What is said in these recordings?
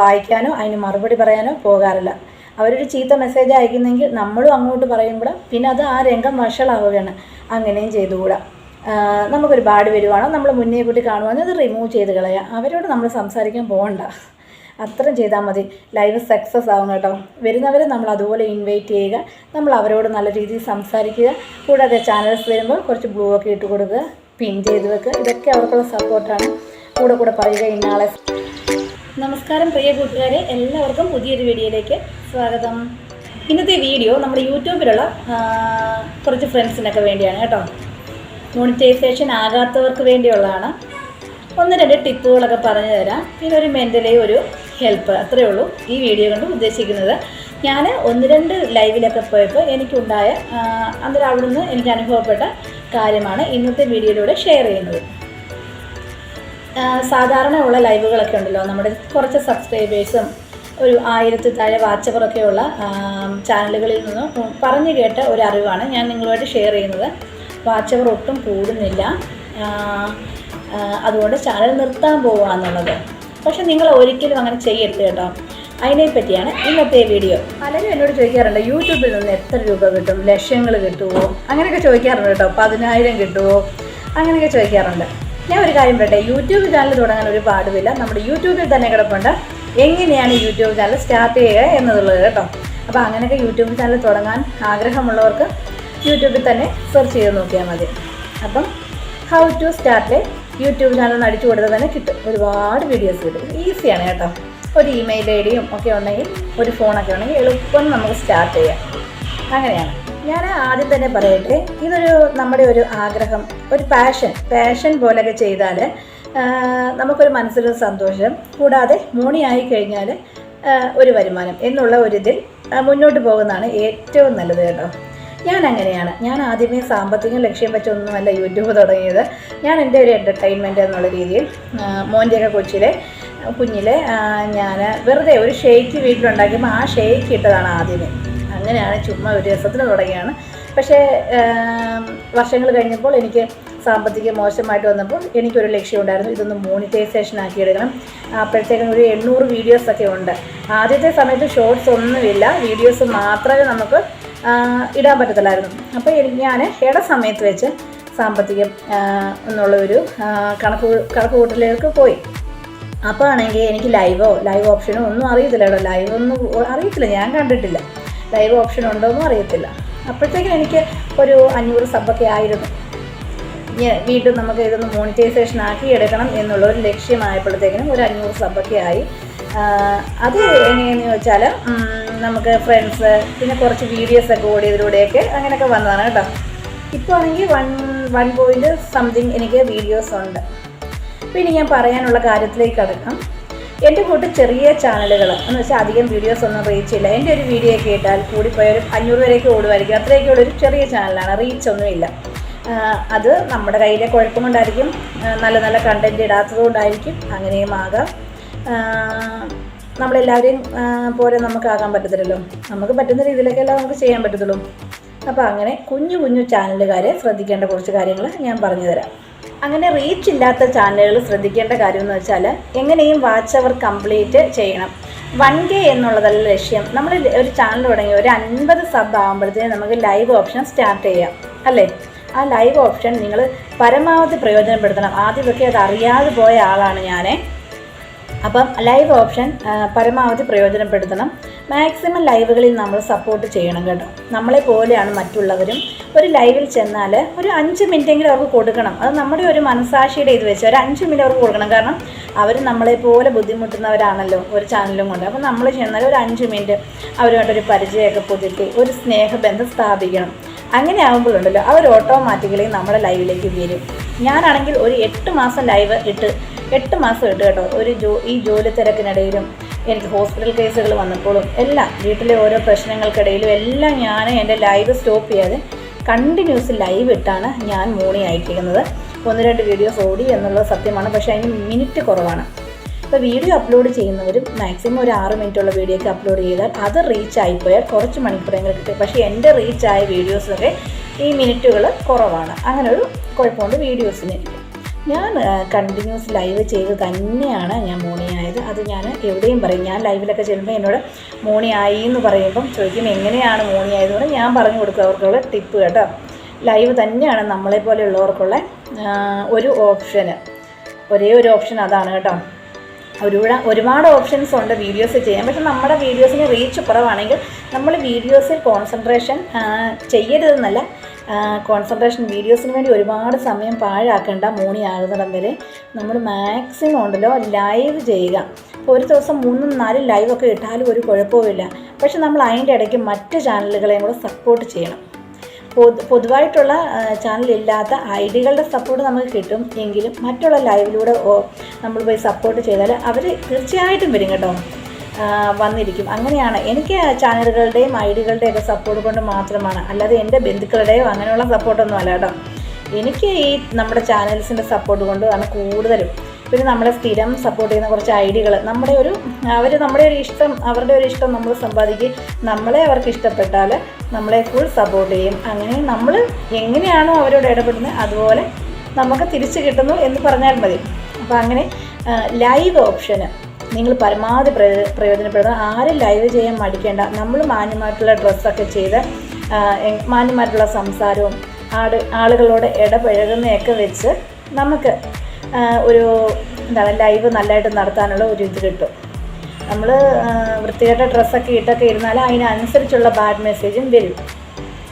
വായിക്കാനോ അതിന് മറുപടി പറയാനോ പോകാറില്ല. അവരൊരു ചീത്ത മെസ്സേജ് അയക്കുന്നെങ്കിൽ നമ്മളും അങ്ങോട്ട് പറയുമ്പോൾ പിന്നെ അത് ആ രംഗം വഷളാവുകയാണ്. അങ്ങനെയും ചെയ്തുകൂടാ. നമുക്കൊരുപാട് വരുവാണോ നമ്മൾ മുന്നേ കൂട്ടി കാണുവാണെങ്കിൽ അത് റിമൂവ് ചെയ്ത് കളയാം. അവരോട് നമ്മൾ സംസാരിക്കാൻ പോകണ്ട അത്രയും ചെയ്താൽ മതി. ലൈവ് സക്സസ് ആവും കേട്ടോ. വരുന്നവരെ നമ്മൾ അതുപോലെ ഇൻവൈറ്റ് ചെയ്യുക. നമ്മൾ അവരോട് നല്ല രീതിയിൽ സംസാരിക്കുക. കൂടാതെ ചാനൽസ് വരുമ്പോൾ കുറച്ച് ബ്ലൂ ഒക്കെ ഇട്ട് കൊടുക്കുക. പിൻ ചെയ്ത് വെക്കുക. ഇതൊക്കെ അവർക്കുള്ള സപ്പോർട്ടാണ് കൂടെ കൂടെ പറയുക ഇന്നാളെ നമസ്കാരം പ്രിയ കൂട്ടുകാരെ എല്ലാവർക്കും പുതിയൊരു വീഡിയോയിലേക്ക് സ്വാഗതം. ഇന്നത്തെ വീഡിയോ നമ്മുടെ യൂട്യൂബിലുള്ള കുറച്ച് ഫ്രണ്ട്സിനൊക്കെ വേണ്ടിയാണ് കേട്ടോ. മോണിറ്റൈസേഷൻ ആകാത്തവർക്ക് വേണ്ടിയുള്ളതാണ്. ഒന്ന് രണ്ട് ടിപ്പുകളൊക്കെ പറഞ്ഞു തരാം. പിന്നെ ഒരു മെന്റലി ഒരു ഹെൽപ്പ് അത്രയേ ഉള്ളൂ ഈ വീഡിയോ കൊണ്ട് ഉദ്ദേശിക്കുന്നത്. ഞാൻ ഒന്ന് രണ്ട് ലൈവിലൊക്കെ പോയപ്പോൾ എനിക്കുണ്ടായ അന്നേരം അവിടുന്ന് എനിക്ക് അനുഭവപ്പെട്ട കാര്യമാണ് ഇന്നത്തെ വീഡിയോയിലൂടെ ഷെയർ ചെയ്യുന്നത്. സാധാരണ ഉള്ള ലൈവുകളൊക്കെ ഉണ്ടല്ലോ. നമ്മുടെ കുറച്ച് സബ്സ്ക്രൈബേഴ്സും ഒരു ആയിരത്തി താഴെ വാച്ചവറൊക്കെയുള്ള ചാനലുകളിൽ നിന്ന് പറഞ്ഞു കേട്ട ഒരു അറിവാണ് ഞാൻ നിങ്ങളുമായിട്ട് ഷെയർ ചെയ്യുന്നത്. വാച്ചവർ ഒട്ടും കൂടുന്നില്ല. അതുകൊണ്ട് ചാനൽ നിർത്താൻ പോവുക എന്നുള്ളത്. പക്ഷെ നിങ്ങൾ ഒരിക്കലും അങ്ങനെ ചെയ്യരുത് കേട്ടോ. അതിനെ പറ്റിയാണ് ഇന്നത്തെ വീഡിയോ. പലരും എന്നോട് ചോദിക്കാറുണ്ട് യൂട്യൂബിൽ നിന്ന് എത്ര രൂപ കിട്ടും? ലക്ഷങ്ങൾ കിട്ടുമോ അങ്ങനെയൊക്കെ ചോദിക്കാറുണ്ട് കേട്ടോ. പതിനായിരം കിട്ടുമോ അങ്ങനെയൊക്കെ ചോദിക്കാറുണ്ട്. ഞാൻ ഒരു കാര്യം പറയട്ടെ. യൂട്യൂബ് ചാനൽ തുടങ്ങാൻ ഒരു പാടുമില്ല നമ്മുടെ യൂട്യൂബിൽ തന്നെ കിടപ്പുണ്ട്. എങ്ങനെയാണ് യൂട്യൂബ് ചാനൽ സ്റ്റാർട്ട് ചെയ്യുക എന്നുള്ളത് കേട്ടോ. അപ്പോൾ അങ്ങനെയൊക്കെ യൂട്യൂബ് ചാനൽ തുടങ്ങാൻ ആഗ്രഹമുള്ളവർക്ക് യൂട്യൂബിൽ തന്നെ സെർച്ച് ചെയ്ത് നോക്കിയാൽ മതി. അപ്പം how to start YouTube channel അടിച്ചു കൊടുത്താൽ തന്നെ കിട്ടും. ഒരുപാട് വീഡിയോസ് കിട്ടും. ഈസിയാണ് കേട്ടോ. ഒരു ഇമെയിൽ ഐ ഡിയും ഒക്കെ ഉണ്ടെങ്കിൽ ഒരു ഫോണൊക്കെ ഉണ്ടെങ്കിൽ എളുപ്പം നമുക്ക് സ്റ്റാർട്ട് ചെയ്യാം. അങ്ങനെയാണ്. ഞാൻ ആദ്യം തന്നെ പറയട്ടെ ഇതൊരു നമ്മുടെ ഒരു ആഗ്രഹം ഒരു പാഷൻ പാഷൻ പോലെയൊക്കെ ചെയ്താൽ നമുക്കൊരു മനസ്സിലൊരു സന്തോഷം കൂടാതെ മോണിയായി കഴിഞ്ഞാൽ ഒരു വരുമാനം എന്നുള്ള ഒരിതിൽ മുന്നോട്ട് പോകുന്നതാണ് ഏറ്റവും നല്ലത് കേട്ടോ. ഞാൻ അങ്ങനെയാണ് ഞാൻ ആദ്യമേ സാമ്പത്തികം ലക്ഷ്യം വെച്ചൊന്നുമല്ല യൂട്യൂബ് തുടങ്ങിയത്. ഞാൻ എന്റെ ഒരു എന്റർടൈൻമെന്റ് എന്നുള്ള രീതിയിൽ മോന്റെയൊക്കെ കൊച്ചിലെ കുഞ്ഞിലെ ഞാൻ വെറുതെ ഒരു ഷേക്ക് വീട്ടിലുണ്ടാക്കിയപ്പോൾ ആ ഷേക്ക് ഇട്ടതാണ് ആദ്യമേ. അങ്ങനെയാണ് ചുമ്മാ ഒരു രസത്തിന് തുടങ്ങിയാണ്. പക്ഷേ വർഷങ്ങൾ കഴിഞ്ഞപ്പോൾ എനിക്ക് സാമ്പത്തിക മോശമായിട്ട് വന്നപ്പോൾ എനിക്കൊരു ലക്ഷ്യം ഉണ്ടായിരുന്നു. ഇതൊന്ന് മോണിറ്റൈസേഷൻ ആക്കി എടുക്കണം. അപ്പോഴത്തേക്കും ഒരു എണ്ണൂറ് വീഡിയോസൊക്കെ ഉണ്ട്. ആദ്യത്തെ സമയത്ത് ഷോർട്സ് ഒന്നുമില്ല. വീഡിയോസ് മാത്രമേ നമുക്ക് ഇടാൻ പറ്റത്തില്ലായിരുന്നു അപ്പോൾ എനിക്ക് ഞാൻ ഇട സമയത്ത് വെച്ച് സാമ്പത്തികം എന്നുള്ള ഒരു കണക്ക് കണക്ക് കൂട്ടലിലേക്ക് പോയി. അപ്പോൾ ആണെങ്കിൽ എനിക്ക് ലൈവോ ലൈവ് ഓപ്ഷനോ ഒന്നും അറിയത്തില്ല കേട്ടോ. ലൈവ് ഒന്നും അറിയത്തില്ല. ഞാൻ കണ്ടിട്ടില്ല. ലൈവ് ഓപ്ഷൻ ഉണ്ടോയെന്നും അറിയത്തില്ല. അപ്പോഴത്തേക്കും എനിക്ക് ഒരു അഞ്ഞൂറ് സബ്ബൊക്കെ ആയിരുന്നു. വീണ്ടും നമുക്ക് ഇതൊന്ന് മോണിറ്റൈസേഷൻ ആക്കി എടുക്കണം എന്നുള്ള ഒരു ലക്ഷ്യമായപ്പോഴത്തേക്കിനും ഒരു അഞ്ഞൂറ് സബ്ബൊക്കെ ആയി. അത് എങ്ങനെയെന്ന് ചോദിച്ചാൽ നമുക്ക് ഫ്രണ്ട്സ് പിന്നെ കുറച്ച് വീഡിയോസ് ഒക്കെ ഓടിയതിലൂടെയൊക്കെ അങ്ങനെയൊക്കെ വന്നതാണ് കേട്ടോ. ഇപ്പോൾ ആണെങ്കിൽ വൺ വൺ പോയിന്റ് സംതിങ് എനിക്ക് വീഡിയോസ് ഉണ്ട്. പിന്നെ ഞാൻ പറയാനുള്ള കാര്യത്തിലേക്ക് കടക്കാം. എന്റെ കൂട്ട് ചെറിയ ചാനലുകൾ എന്ന് വെച്ചാൽ അധികം വീഡിയോസ് ഒന്നും റീച്ച് ഇല്ല. എന്റെ ഒരു വീഡിയോ കേട്ടാൽ കൂടി കൂടിപ്പോയ ഒരു അഞ്ഞൂറ് വരെയൊക്കെ ഓടുമായിരിക്കും. അത്രയൊക്കെ ഒരു ചെറിയ ചാനലാണ് റീച്ച് ഒന്നുമില്ല അത് നമ്മുടെ കയ്യിലെ കുഴപ്പം കൊണ്ടായിരിക്കും. നല്ല നല്ല കണ്ടന്റ് ഇടാത്തത് കൊണ്ടായിരിക്കും. അങ്ങനെയും ആകാം. നമ്മളെല്ലാവരെയും പോലെ നമുക്കാകാൻ പറ്റത്തില്ലല്ലോ. നമുക്ക് പറ്റുന്ന രീതിയിലൊക്കെ എല്ലാം നമുക്ക് ചെയ്യാൻ പറ്റത്തുള്ളൂ. അപ്പോൾ അങ്ങനെ കുഞ്ഞു കുഞ്ഞു ചാനലുകാരെ ശ്രദ്ധിക്കേണ്ട കുറച്ച് കാര്യങ്ങൾ ഞാൻ പറഞ്ഞു തരാം അങ്ങനെ റീച്ച് ഇല്ലാത്ത ചാനലുകൾ ശ്രദ്ധിക്കേണ്ട കാര്യം എന്ന് വെച്ചാൽ എങ്ങനെയും വാച്ച് അവർ കംപ്ലീറ്റ് ചെയ്യണം. വൺ കെ എന്നുള്ളതല്ല ലക്ഷ്യം. നമ്മൾ ഒരു ചാനൽ തുടങ്ങി ഒരു അൻപത് സബ് ആകുമ്പോഴത്തേക്കും നമുക്ക് ലൈവ് ഓപ്ഷൻ സ്റ്റാർട്ട് ചെയ്യാം. അല്ലേ? ആ ലൈവ് ഓപ്ഷൻ നിങ്ങൾ പരമാവധി പ്രയോജനപ്പെടുത്തണം. ആദ്യമൊക്കെ അത് അറിയാതെ പോയ ആളാണ് ഞാൻ അപ്പം ലൈവ് ഓപ്ഷൻ പരമാവധി പ്രയോജനപ്പെടുത്തണം. മാക്സിമം ലൈവുകളിൽ നമ്മൾ സപ്പോർട്ട് ചെയ്യണം കേട്ടോ. നമ്മളെ പോലെയാണ് മറ്റുള്ളവരും. ഒരു ലൈവിൽ ചെന്നാൽ ഒരു അഞ്ച് മിനിറ്റെങ്കിലും അവർക്ക് കൊടുക്കണം. അത് നമ്മുടെ ഒരു മനസാക്ഷിയുടെ ഇത് വെച്ച് ഒരു അഞ്ച് മിനിറ്റ് അവർക്ക് കൊടുക്കണം. കാരണം അവർ നമ്മളെ പോലെ ബുദ്ധിമുട്ടുന്നവരാണല്ലോ ഒരു ചാനലും കൊണ്ട്. അപ്പോൾ നമ്മൾ ചെന്നാൽ ഒരു അഞ്ച് മിനിറ്റ് അവരുമായിട്ടൊരു പരിചയമൊക്കെ പുതുക്കി ഒരു സ്നേഹബന്ധം സ്ഥാപിക്കണം. അങ്ങനെ ആകുമ്പോഴുണ്ടല്ലോ അവർ ഓട്ടോമാറ്റിക്കലി നമ്മുടെ ലൈവിലേക്ക് വരും. ഞാനാണെങ്കിൽ ഒരു എട്ട് മാസം ലൈവ് ഇട്ട് എട്ട് മാസം ഇട്ട് കേട്ടോ. ഒരു ജോ ഈ ജോലി തിരക്കിനിടയിലും എനിക്ക് ഹോസ്പിറ്റൽ കേസുകൾ വന്നപ്പോഴും എല്ലാം വീട്ടിലെ ഓരോ പ്രശ്നങ്ങൾക്കിടയിലും എല്ലാം ഞാൻ എന്റെ ലൈവ് സ്റ്റോപ്പ് ചെയ്യാതെ കണ്ടിന്യൂസ് ലൈവ് ഇട്ടാണ് ഞാൻ മോണി അയക്കുന്നത് ഒന്ന് രണ്ട് വീഡിയോസ് ഓടി എന്നുള്ളത് സത്യമാണ് പക്ഷേ അതിന് മിനിറ്റ് കുറവാണ്. ഇപ്പോൾ വീഡിയോ അപ്ലോഡ് ചെയ്യുന്നവരും മാക്സിമം ഒരു ആറ് മിനിറ്റുള്ള വീഡിയോ ഒക്കെ അപ്ലോഡ് ചെയ്താൽ അത് റീച്ച് ആയിപ്പോയാൽ കുറച്ച് മണിക്കൂറെങ്കിലും കിട്ടും. പക്ഷേ എന്റെ റീച്ച് ആയ വീഡിയോസൊക്കെ ഈ മിനിറ്റുകൾ കുറവാണ്. അങ്ങനെ ഒരു കുഴപ്പമുണ്ട് വീഡിയോസിന്. ഞാൻ കണ്ടിന്യൂസ് ലൈവ് ചെയ്ത് തന്നെയാണ് ഞാൻ മോണിയായത്. അത് ഞാൻ എവിടെയും പറയും. ഞാൻ ലൈവിലൊക്കെ ചെല്ലുമ്പോൾ എന്നോട് മോണിയായി എന്ന് പറയുമ്പം ചോദിക്കും എങ്ങനെയാണ് മോണിയായതെന്ന് ഞാൻ പറഞ്ഞു കൊടുക്കും അവർക്കുള്ള ടിപ്പ് കേട്ടോ. ലൈവ് തന്നെയാണ് നമ്മളെ പോലെയുള്ളവർക്കുള്ള ഒരു ഓപ്ഷന് ഒരേ ഒരു ഓപ്ഷൻ അതാണ് കേട്ടോ. ഒരുപാട് ഒരുപാട് ഓപ്ഷൻസ് ഉണ്ട് വീഡിയോസ് ചെയ്യാൻ. പക്ഷെ നമ്മുടെ വീഡിയോസിന് റീച്ച് കുറവാണെങ്കിൽ നമ്മൾ വീഡിയോസിൽ കോൺസെൻട്രേഷൻ ചെയ്യരുതെന്നല്ല കോൺസെൻട്രേഷൻ വീഡിയോസിന് വേണ്ടി ഒരുപാട് സമയം പാഴാക്കേണ്ട മൂണിയാകുന്നിടം വരെ നമ്മൾ മാക്സിമം ഉണ്ടല്ലോ ലൈവ് ചെയ്യുക. അപ്പോൾ ഒരു ദിവസം മൂന്നും നാലും ലൈവൊക്കെ ഇട്ടാലും ഒരു കുഴപ്പവുമില്ല പക്ഷെ നമ്മൾ അതിന്റെ ഇടയ്ക്ക് മറ്റ് ചാനലുകളെയും കൂടെ സപ്പോർട്ട് ചെയ്യണം. പൊതു പൊതുവായിട്ടുള്ള ചാനലില്ലാത്ത ഐഡികളുടെ ഡികളുടെ സപ്പോർട്ട് നമുക്ക് കിട്ടും എങ്കിലും മറ്റുള്ള ലൈവിലൂടെ നമ്മൾ പോയി സപ്പോർട്ട് ചെയ്താൽ അവർ തീർച്ചയായിട്ടും വരും കേട്ടോ. വന്നിരിക്കും. അങ്ങനെയാണ് എനിക്ക് ചാനലുകളുടെയും ഐ ഡികളുടെയും ഒക്കെ സപ്പോർട്ട് കൊണ്ട് മാത്രമാണ്. അല്ലാതെ എന്റെ ബന്ധുക്കളുടെയോ അങ്ങനെയുള്ള സപ്പോർട്ടൊന്നും അല്ല കേട്ടോ. എനിക്ക് ഈ നമ്മുടെ ചാനൽസിന്റെ സപ്പോർട്ട് കൊണ്ട് ആണ് കൂടുതലും. പിന്നെ നമ്മളെ സ്ഥിരം സപ്പോർട്ട് ചെയ്യുന്ന കുറച്ച് ഐഡികൾ. നമ്മുടെ ഒരു അവർ നമ്മുടെ ഒരു ഇഷ്ടം അവരുടെ ഒരു ഇഷ്ടം നമ്മൾ സമ്പാദിക്കും നമ്മളെ അവർക്ക് ഇഷ്ടപ്പെട്ടാൽ നമ്മളെ ഫുൾ സപ്പോർട്ട് ചെയ്യും. അങ്ങനെ നമ്മൾ എങ്ങനെയാണോ അവരോട് ഇടപെടുന്നത് അതുപോലെ നമുക്ക് തിരിച്ചു കിട്ടുന്നു എന്ന് പറഞ്ഞാൽ മതി. അപ്പോൾ അങ്ങനെ ലൈവ് ഓപ്ഷന് നിങ്ങൾ പരമാവധി പ്രയോ പ്രയോജനപ്പെടുന്നത് ആരും ലൈവ് ചെയ്യാൻ മടിക്കേണ്ട. നമ്മൾ മാന്യമായിട്ടുള്ള ഡ്രസ്സൊക്കെ ചെയ്ത് മാന്യമായിട്ടുള്ള സംസാരവും ആട് ആളുകളോട് ഇടപഴകുന്നതൊക്കെ വെച്ച് നമുക്ക് ഒരു എന്താണ് ലൈവ് നല്ലതായിട്ട് നടത്താനുള്ള ഒരു ഇത് കിട്ടും. നമ്മൾ വൃത്തികെട്ട ഡ്രസ്സൊക്കെ ഇട്ടൊക്കെ ഇരുന്നാൽ അതിനനുസരിച്ചുള്ള ബാഡ് മെസ്സേജും വരും.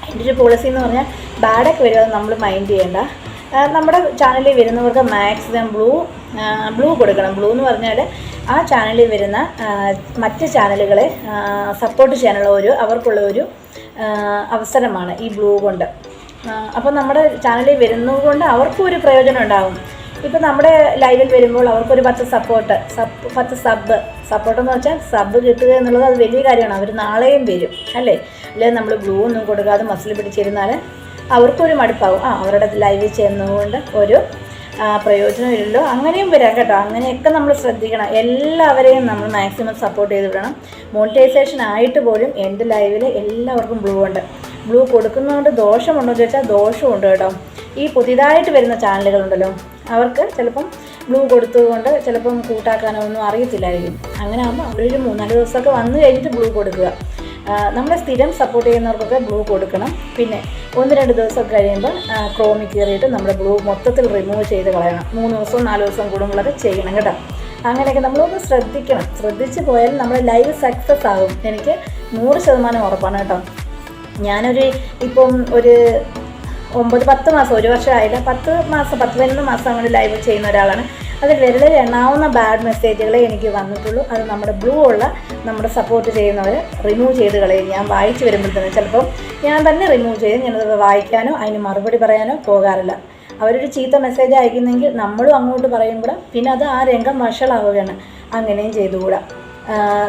എന്റെ ഒരു പോളിസി എന്ന് പറഞ്ഞാൽ ബാഡൊക്കെ വരും അത് നമ്മൾ മൈൻഡ് ചെയ്യേണ്ട. നമ്മുടെ ചാനലിൽ വരുന്നവർക്ക് മാക്സിമം ബ്ലൂ ബ്ലൂ കൊടുക്കണം. ബ്ലൂ എന്ന് പറഞ്ഞാൽ ആ ചാനലിൽ വരുന്ന മറ്റ് ചാനലുകളെ സപ്പോർട്ട് ചെയ്യാനുള്ള ഒരു അവർക്കുള്ള ഒരു അവസരമാണ് ഈ ബ്ലൂ കൊണ്ട്. അപ്പോൾ നമ്മുടെ ചാനലിൽ വരുന്നതുകൊണ്ട് അവർക്കും ഒരു പ്രയോജനം ഉണ്ടാകും ഇപ്പോൾ നമ്മുടെ ലൈവിൽ വരുമ്പോൾ അവർക്കൊരു പത്ത് സപ്പോർട്ട് സപ്പ് പത്ത് സബ് സപ്പോർട്ട് എന്ന് വെച്ചാൽ സബ് കിട്ടുക എന്നുള്ളത് അത് വലിയ കാര്യമാണ്. അവർ നാളെയും വരും അല്ലേ? അല്ലെങ്കിൽ നമ്മൾ ബ്ലൂ ഒന്നും കൊടുക്കാതെ മസിൽ പിടിച്ചിരുന്നാൽ അവർക്കൊരു മടുപ്പാവും. ആ അവരുടെ ലൈവിൽ ചെന്നുകൊണ്ട് ഒരു പ്രയോജനമില്ലല്ലോ. അങ്ങനെയും വരാം കേട്ടോ. അങ്ങനെയൊക്കെ നമ്മൾ ശ്രദ്ധിക്കണം. എല്ലാവരെയും നമ്മൾ മാക്സിമം സപ്പോർട്ട് ചെയ്ത് വിടണം. മോണിറ്റൈസേഷൻ ആയിട്ട് പോലും എന്റെ ലൈവിൽ എല്ലാവർക്കും ബ്ലൂ ഉണ്ട്. ബ്ലൂ കൊടുക്കുന്നതുകൊണ്ട് ദോഷമുണ്ടോ എന്ന് ചോദിച്ചാൽ ദോഷമുണ്ട് കേട്ടോ. ഈ പുതിയതായിട്ട് വരുന്ന ചാനലുകളുണ്ടല്ലോ അവർക്ക് ചിലപ്പം ബ്ലൂ കൊടുത്തതുകൊണ്ട് ചിലപ്പം കൂട്ടാക്കാനോ ഒന്നും അറിയത്തില്ലായിരിക്കും. അങ്ങനെ ആകുമ്പോൾ അവരൊരു മൂന്നാൽ ദിവസമൊക്കെ വന്നു കഴിഞ്ഞിട്ട് ബ്ലൂ കൊടുക്കുക. നമ്മളെ സ്ഥിരം സപ്പോർട്ട് ചെയ്യുന്നവർക്കൊക്കെ ബ്ലൂ കൊടുക്കണം. പിന്നെ ഒന്ന് രണ്ട് ദിവസം കഴിയുമ്പോൾ ക്രോമി കയറിയിട്ട് നമ്മുടെ ബ്ലൂ മൊത്തത്തിൽ റിമൂവ് ചെയ്ത് കളയണം. മൂന്ന് ദിവസവും നാല് ദിവസം കൂടുമ്പോഴൊക്കെ ചെയ്യണം കേട്ടോ. അങ്ങനെയൊക്കെ നമ്മളൊന്ന് ശ്രദ്ധിക്കണം. ശ്രദ്ധിച്ച് പോയാൽ നമ്മുടെ ലൈവ് സക്സസ് ആകും. എനിക്ക് നൂറ് ശതമാനം ഉറപ്പാണ് കേട്ടോ. ഞാനൊരു ഇപ്പം ഒരു ഒമ്പത് പത്ത് മാസം ഒരു വർഷമായില്ല. പത്ത് മാസം പത്ത് പതിനൊന്ന് മാസം അങ്ങനെ ലൈവ് ചെയ്യുന്ന ഒരാളാണ്. അതിൽ വിരലിൽ എണ്ണാവുന്ന ബാഡ് മെസ്സേജുകളേ എനിക്ക് വന്നിട്ടുള്ളൂ. അത് നമ്മുടെ ബ്ലൂ ഉള്ള നമ്മുടെ സപ്പോർട്ട് ചെയ്യുന്നവർ റിമൂവ് ചെയ്ത് കളയും. ഞാൻ വായിച്ച് വരുമ്പോഴത്തേന് ചിലപ്പം ഞാൻ തന്നെ റിമൂവ് ചെയ്ത് ഞാനത് വായിക്കാനോ അതിന് മറുപടി പറയാനോ പോകാറില്ല. അവരൊരു ചീത്ത മെസ്സേജ് അയക്കുന്നെങ്കിൽ നമ്മളും അങ്ങോട്ട് പറയുമ്പോൾ പിന്നെ അത് ആ രംഗം വഷളാവുകയാണ്. അങ്ങനെയും ചെയ്തുകൂടാ.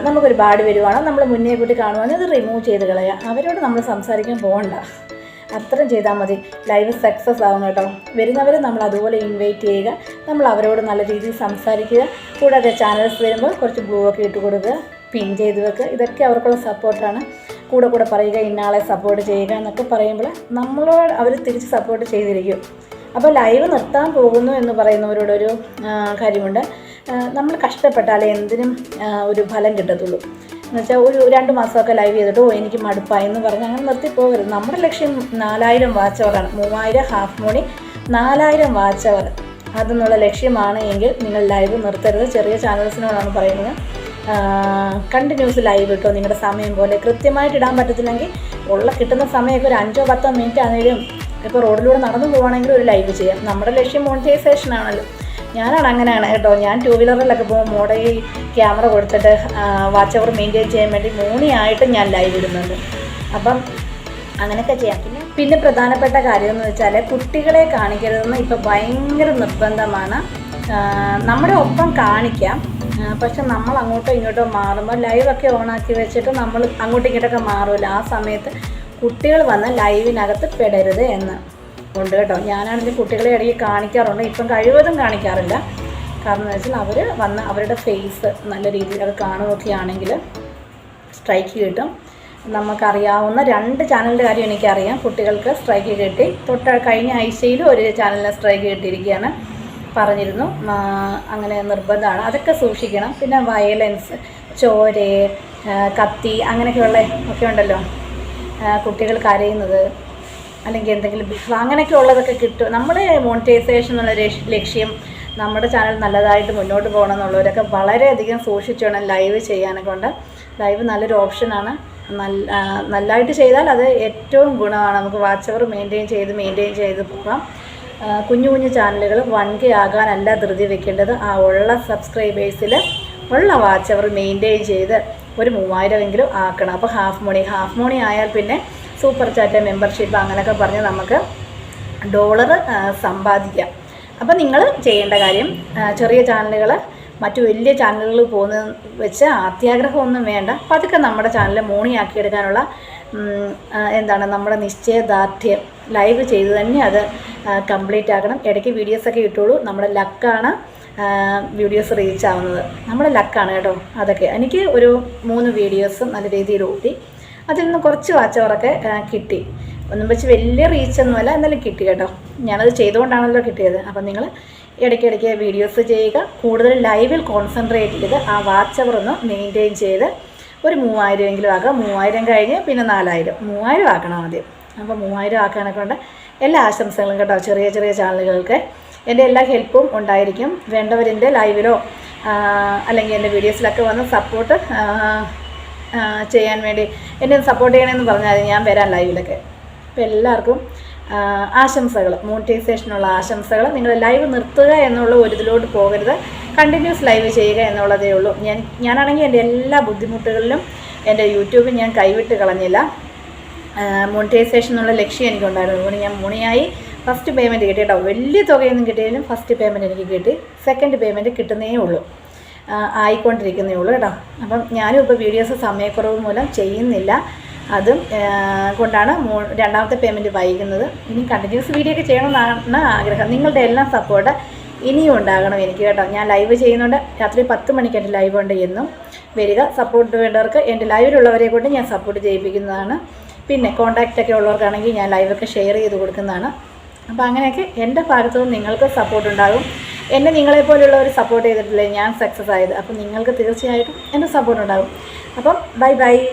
നമുക്കൊരുപാട് വരുവാണോ നമ്മൾ മുന്നേ കൂട്ടി കാണുവാണെങ്കിൽ അത് റിമൂവ് ചെയ്ത് കളയുക അവരോട് നമ്മൾ സംസാരിക്കാൻ പോകണ്ട. അത്രയും ചെയ്താൽ മതി. ലൈവ് സക്സസ് ആവും കേട്ടോ. വരുന്നവരെ നമ്മൾ അതുപോലെ ഇൻവൈറ്റ് ചെയ്യുക. നമ്മൾ അവരോട് നല്ല രീതിയിൽ സംസാരിക്കുക. കൂടാതെ ചാനൽസ് വരുമ്പോൾ കുറച്ച് ബ്ലൂ ഒക്കെ ഇട്ട് കൊടുക്കുക. പിൻ ചെയ്ത് വെക്കുക. ഇതൊക്കെ അവർക്കുള്ള സപ്പോർട്ടാണ് കൂടെ കൂടെ പറയുക ഇന്നാളെ സപ്പോർട്ട് ചെയ്യുക എന്നൊക്കെ പറയുമ്പോൾ നമ്മളോട് അവർ തിരിച്ച് സപ്പോർട്ട് ചെയ്തിരിക്കും. അപ്പോൾ ലൈവ് നിർത്താൻ പോകുന്നു എന്ന് പറയുന്നവരോടൊരു കാര്യമുണ്ട്. നമ്മൾ കഷ്ടപ്പെട്ടാലേ എന്തിനും ഒരു ഫലം കിട്ടത്തുള്ളൂ. എന്നുവെച്ചാൽ ഒരു രണ്ട് മാസമൊക്കെ ലൈവ് ചെയ്തിട്ട് ഓ എനിക്ക് മടുപ്പായി എന്ന് പറഞ്ഞ് അങ്ങനെ നിർത്തി പോകരുത്. നമ്മുടെ ലക്ഷ്യം നാലായിരം വാച്ച് അവറാണ് മൂവായിരം ഹാഫ് മോണി നാലായിരം വാച്ച് അവർ അതെന്നുള്ള ലക്ഷ്യമാണ് എങ്കിൽ നിങ്ങൾ ലൈവ് നിർത്തരുത്. ചെറിയ ചാനൽസിനോടാണ് പറയുന്നത്. കണ്ടിന്യൂസ് ലൈവ് ഇട്ടോ നിങ്ങളുടെ സമയം പോലെ കൃത്യമായിട്ട് ഇടാൻ പറ്റത്തില്ലെങ്കിൽ ഉള്ള കിട്ടുന്ന സമയമൊക്കെ ഒരു അഞ്ചോ പത്തോ മിനിറ്റ് ആണെങ്കിലും ഇപ്പോൾ റോഡിലൂടെ നടന്നു പോവുകയാണെങ്കിൽ ഒരു ലൈവ് ചെയ്യാം. നമ്മുടെ ലക്ഷ്യം മോണിറ്റൈസേഷൻ ആണല്ലോ. ഞാനാണ് അങ്ങനെയാണ് കേട്ടോ. ഞാൻ ടൂ വീലറിലൊക്കെ പോകുമ്പോൾ ഈ ക്യാമറ കൊടുത്തിട്ട് വാച്ച് അവർ മെയിന്റെയിൻ ചെയ്യാൻ വേണ്ടി മൂന്നിയായിട്ട് ഞാൻ ലൈവ് ഇടുന്നുണ്ട്. അപ്പം അങ്ങനെയൊക്കെ ചെയ്യാം. പിന്നെ പിന്നെ പ്രധാനപ്പെട്ട കാര്യം എന്ന് വെച്ചാൽ കുട്ടികളെ കാണിക്കരുതെന്ന് ഇപ്പോൾ ഭയങ്കര നിർബന്ധമാണ്. നമ്മുടെ ഒപ്പം കാണിക്കാം. പക്ഷെ നമ്മൾ അങ്ങോട്ടോ ഇങ്ങോട്ടോ മാറുമ്പോൾ ലൈവൊക്കെ ഓണാക്കി വെച്ചിട്ട് നമ്മൾ അങ്ങോട്ടും ഇങ്ങോട്ടൊക്കെ മാറുമല്ലോ ആ സമയത്ത് കുട്ടികൾ വന്ന് ലൈവിനകത്ത് പെടരുത് എന്ന്. ഉണ്ട് കേട്ടോ. ഞാനാണെങ്കിൽ കുട്ടികളെ ഇടയ്ക്ക് കാണിക്കാറുണ്ട്. ഇപ്പം കഴിവതും കാണിക്കാറില്ല. കാരണം എന്ന് വെച്ചാൽ അവർ വന്ന് അവരുടെ ഫേസ് നല്ല രീതിയിൽ അത് കാണുകയൊക്കെയാണെങ്കിൽ സ്ട്രൈക്ക് കിട്ടും. നമുക്കറിയാവുന്ന രണ്ട് ചാനലിന്റെ കാര്യം എനിക്കറിയാം. കുട്ടികൾക്ക് സ്ട്രൈക്ക് കിട്ടി. തൊട്ട കഴിഞ്ഞ ആഴ്ചയിലും ഒരു ചാനലിന് സ്ട്രൈക്ക് കിട്ടിയിരിക്കുകയാണ്. പറഞ്ഞിരുന്നു. അങ്ങനെ നിർബന്ധമാണ്. അതൊക്കെ സൂക്ഷിക്കണം. പിന്നെ വയലൻസ് ചോര കത്തി അങ്ങനെയൊക്കെയുള്ള ഒക്കെ ഉണ്ടല്ലോ. കുട്ടികൾ കരയുന്നത്. അല്ലെങ്കിൽ എന്തെങ്കിലും ബിസിനസ് അങ്ങനെയൊക്കെ ഉള്ളതൊക്കെ കിട്ടും. നമ്മുടെ മോണിറ്റൈസേഷൻ എന്നുള്ള ലക്ഷ്യം നമ്മുടെ ചാനൽ നല്ലതായിട്ട് മുന്നോട്ട് പോകണം എന്നുള്ളവരൊക്കെ വളരെയധികം സൂക്ഷിച്ചു വേണം ലൈവ് ചെയ്യാനൊക്കെ കൊണ്ട് ലൈവ് നല്ലൊരു ഓപ്ഷനാണ് നല്ല നല്ലതായിട്ട് ചെയ്താൽ അത് ഏറ്റവും ഗുണമാണ്. നമുക്ക് വാച്ച് അവർ മെയിന്റെയിൻ ചെയ്ത് മെയിന്റെയിൻ ചെയ്ത് പോകാം. കുഞ്ഞു കുഞ്ഞു ചാനലുകൾ വൺ കെ ആകാനല്ല ധൃതി വെക്കേണ്ടത്. ആ ഉള്ള സബ്സ്ക്രൈബേഴ്സിൽ ഉള്ള വാച്ച് അവർ മെയിന്റെയിൻ ചെയ്ത് ഒരു മൂവായിരമെങ്കിലും ആക്കണം. അപ്പോൾ ഹാഫ് മോണി ഹാഫ് മോണി ആയാൽ പിന്നെ സൂപ്പർ ചാറ്റ് മെമ്പർഷിപ്പ് അങ്ങനെയൊക്കെ പറഞ്ഞ് നമുക്ക് ഡോളർ സമ്പാദിക്കാം. അപ്പം നിങ്ങൾ ചെയ്യേണ്ട കാര്യം ചെറിയ ചാനലുകൾ മറ്റു വലിയ ചാനലുകൾ പോകുന്ന വെച്ച് അത്യാഗ്രഹമൊന്നും വേണ്ട. പതുക്കെ നമ്മുടെ ചാനൽ മോണിയാക്കിയെടുക്കാനുള്ള എന്താണ് നമ്മുടെ നിശ്ചയദാർഢ്യം ലൈവ് ചെയ്ത് തന്നെ അത് കംപ്ലീറ്റ് ആക്കണം. ഇടയ്ക്ക് വീഡിയോസൊക്കെ ഇട്ടോളൂ. നമ്മുടെ ലക്കാണ് വീഡിയോസ് റീച്ച് ആവുന്നത്. നമ്മുടെ ലക്കാണ് കേട്ടോ അതൊക്കെ. എനിക്ക് ഒരു മൂന്ന് വീഡിയോസ് നല്ല രീതിയിൽ ഓടി അതിൽ നിന്ന് കുറച്ച് വാച്ചവറൊക്കെ കിട്ടി. ഒന്നും വെച്ച് വലിയ റീച്ചൊന്നുമല്ല എന്നാലും കിട്ടി കേട്ടോ. ഞാനത് ചെയ്തുകൊണ്ടാണല്ലോ കിട്ടിയത്. അപ്പം നിങ്ങൾ ഇടയ്ക്കിടയ്ക്ക് വീഡിയോസ് ചെയ്യുക. കൂടുതൽ ലൈവിൽ കോൺസെൻട്രേറ്റ് ചെയ്ത് ആ വാച്ച് അവർ ഒന്ന് മെയിന്റെയിൻ ചെയ്ത് ഒരു മൂവായിരം എങ്കിലും ആക്കാം മൂവായിരം കഴിഞ്ഞ് പിന്നെ നാലായിരം. മൂവായിരം ആക്കണം ആദ്യം. അപ്പോൾ മൂവായിരം ആക്കാനൊക്കെ ഉണ്ട്. എല്ലാ ആശംസകളും കേട്ടോ. ചെറിയ ചെറിയ ചാനലുകൾക്ക്. എന്റെ എല്ലാ ഹെൽപ്പും ഉണ്ടായിരിക്കും. വേണ്ടവരെന്റെ ലൈവിലോ അല്ലെങ്കിൽ എന്റെ വീഡിയോസിലൊക്കെ വന്ന് സപ്പോർട്ട് ചെയ്യാൻ വേണ്ടി എന്നെ സപ്പോർട്ട് ചെയ്യണമെന്ന് പറഞ്ഞാൽ ഞാൻ വരാൻ ലൈവിലൊക്കെ അപ്പോൾ എല്ലാവർക്കും ആശംസകൾ മോണിറ്റൈസേഷനുള്ള ആശംസകൾ നിങ്ങൾ ലൈവ് നിർത്തുക എന്നുള്ള ഒരു ഇതിലോട്ട് പോകരുത്. കണ്ടിന്യൂസ് ലൈവ് ചെയ്യുക എന്നുള്ളതേ ഉള്ളൂ. ഞാൻ ഞാനാണെങ്കിൽ എന്റെ എല്ലാ ബുദ്ധിമുട്ടുകളിലും എന്റെ യൂട്യൂബ് ഞാൻ കൈവിട്ട് കളഞ്ഞില്ല. മോണിറ്റൈസേഷൻ എന്നുള്ള ലക്ഷ്യം എനിക്കുണ്ടായിരുന്നു. അതുകൊണ്ട് ഞാൻ മുണിയായി ഫസ്റ്റ് പേയ്മെന്റ് കിട്ടി കേട്ടോ വലിയ തുകയൊന്നും കിട്ടിയാലും ഫസ്റ്റ് പേയ്മെന്റ് എനിക്ക് കിട്ടി. സെക്കൻഡ് പേയ്മെന്റ് കിട്ടുന്നേ ഉള്ളൂ. ആയിക്കൊണ്ടിരിക്കുന്നേ ഉള്ളൂ കേട്ടോ. അപ്പം ഞാനും ഇപ്പോൾ വീഡിയോസ് സമയക്കുറവ് മൂലം ചെയ്യുന്നില്ല. അതും കൊണ്ടാണ് മൂ രണ്ടാമത്തെ പേയ്മെന്റ് വൈകുന്നത്. ഇനി കണ്ടിന്യൂസ് വീഡിയോ ഒക്കെ ചെയ്യണമെന്നാണ് ആഗ്രഹം. നിങ്ങളുടെ എല്ലാം സപ്പോർട്ട് ഇനിയും ഉണ്ടാകണം എനിക്ക് കേട്ടോ. ഞാൻ ലൈവ് ചെയ്യുന്നുണ്ട് രാത്രി പത്ത് മണിക്ക് എന്റെ ലൈവ് ഉണ്ട് എന്നും. വരിക സപ്പോർട്ട് വേണ്ടവർക്ക് എന്റെ ലൈവിലുള്ളവരെ കൊണ്ട് ഞാൻ സപ്പോർട്ട് ചെയ്യിപ്പിക്കുന്നതാണ്. പിന്നെ കോൺടാക്റ്റ് ഒക്കെ ഉള്ളവർക്കാണെങ്കിൽ ഞാൻ ലൈവൊക്കെ ഷെയർ ചെയ്ത് കൊടുക്കുന്നതാണ്. അപ്പോൾ അങ്ങനെയൊക്കെ എന്റെ ഭാഗത്തു നിന്ന് നിങ്ങൾക്ക് സപ്പോർട്ട് ഉണ്ടാകും. എന്നെ നിങ്ങളെപ്പോലുള്ളവർ സപ്പോർട്ട് ചെയ്തിട്ടില്ലേ? ഞാൻ സക്സസ് ആയത്. അപ്പം നിങ്ങൾക്ക് തീർച്ചയായിട്ടും എന്റെ സപ്പോർട്ട് ഉണ്ടാകും. അപ്പം ബൈ ബൈ